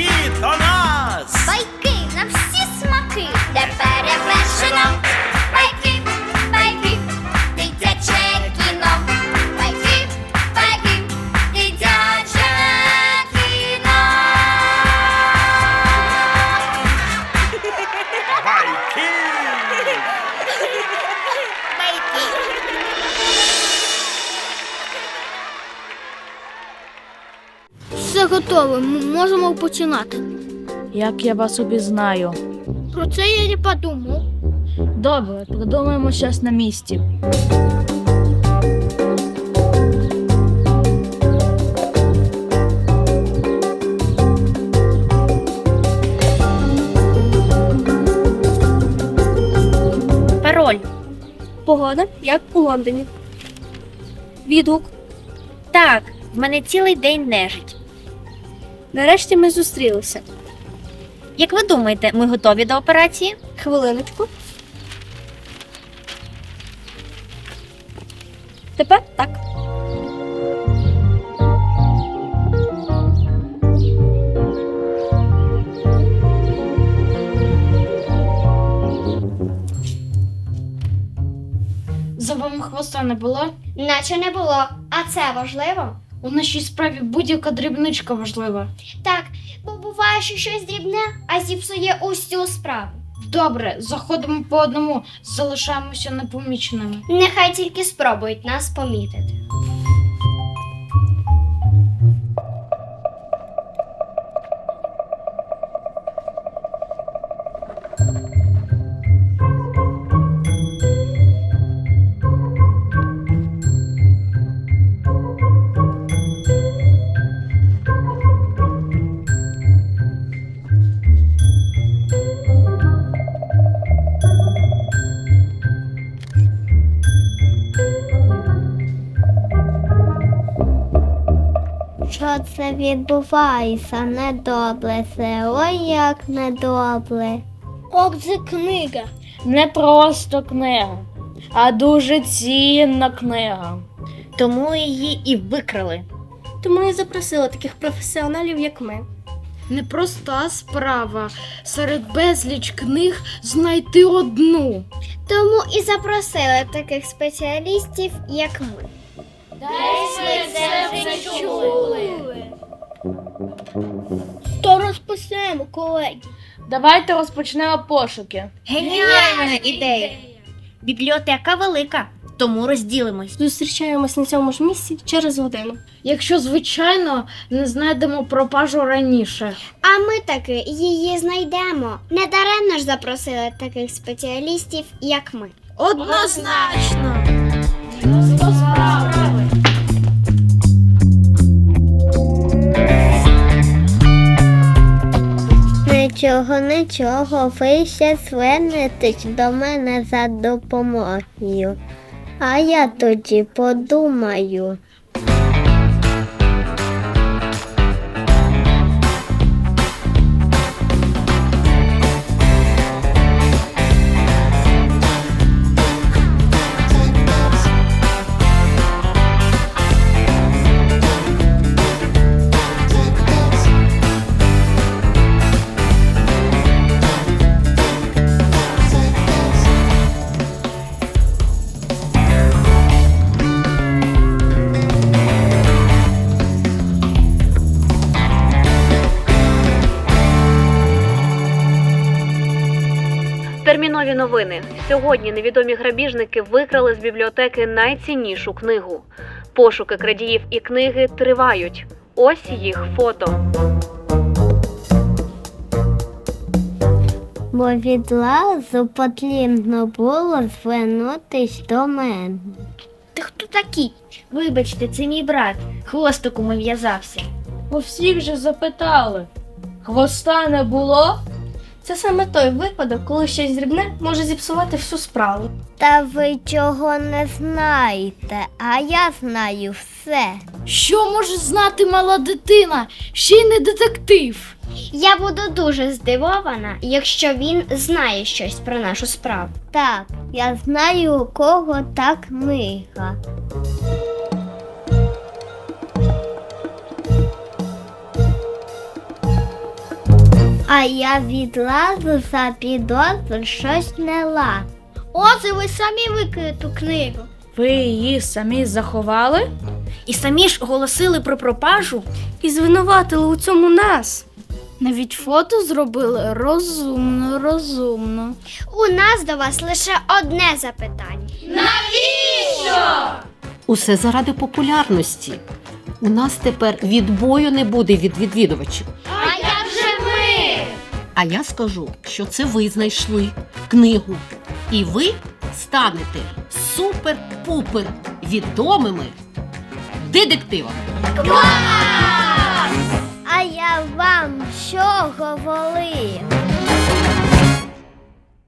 всі до нас! Байки на всі смаки! Тепер я! Все готове, м- можемо починати. Як я вас обізнаю? Про це я не подумав. Добре, придумаємо щось на місці. Пароль. Погода, як у Лондоні. Відгук. Так, в мене цілий день нежить. Нарешті ми зустрілися. Як ви думаєте, ми готові до операції? Хвилиночку. Тепер так. За вами хвоста не було? Наче не було. А це важливо? У нашій справі будь-яка дрібничка важлива. Так, бо буває, що щось дрібне, а зіпсує усю справу. Добре, заходимо по одному, залишаємося непоміченими. Нехай тільки спробують нас помітити. Що це відбувається? Недобре це. Ой, як недобре. Ох, це книга. Не просто книга, а дуже цінна книга. Тому її і викрали. Тому і запросили таких професіоналів, як ми. Непроста справа серед безліч книг знайти одну. Тому і запросили таких спеціалістів, як ми. То розпочнемо, колеги. Давайте розпочнемо пошуки. Геніальна ідея. Бібліотека велика, тому розділимось. Зустрічаємось на цьому ж місці через годину. Якщо, звичайно, не знайдемо пропажу раніше. А ми таки її знайдемо. Недаремно ж запросили таких спеціалістів, як ми. Однозначно. Нічого, нічого, ви ще звернетесь до мене за допомогою. А я тоді подумаю. Термінові новини. Сьогодні невідомі грабіжники викрали з бібліотеки найціннішу книгу. Пошуки крадіїв і книги тривають. Ось їх фото. Бо відразу потрібно було звернутись до мене. Ти хто такий? Вибачте, це мій брат. Хвостиком в'язався. У всіх же запитали. Хвоста не було? Це саме той випадок, коли щось дрібне може зіпсувати всю справу. Та ви чого не знаєте, а я знаю все. Що може знати мала дитина? Ще й не детектив. Я буду дуже здивована, якщо він знає щось про нашу справу. Так, я знаю, у кого та книга. А я відразу запідозрив щось не лад. Оце ви самі викрили ту книгу. Ви її самі заховали? І самі ж оголосили про пропажу. І звинуватили у цьому нас. Навіть фото зробили розумно, розумно. У нас до вас лише одне запитання. Навіщо? Усе заради популярності. У нас тепер відбою не буде від відвідувачів. А? А я скажу, що це ви знайшли книгу. І ви станете супер-пупер відомими детективами. А я вам що говорив?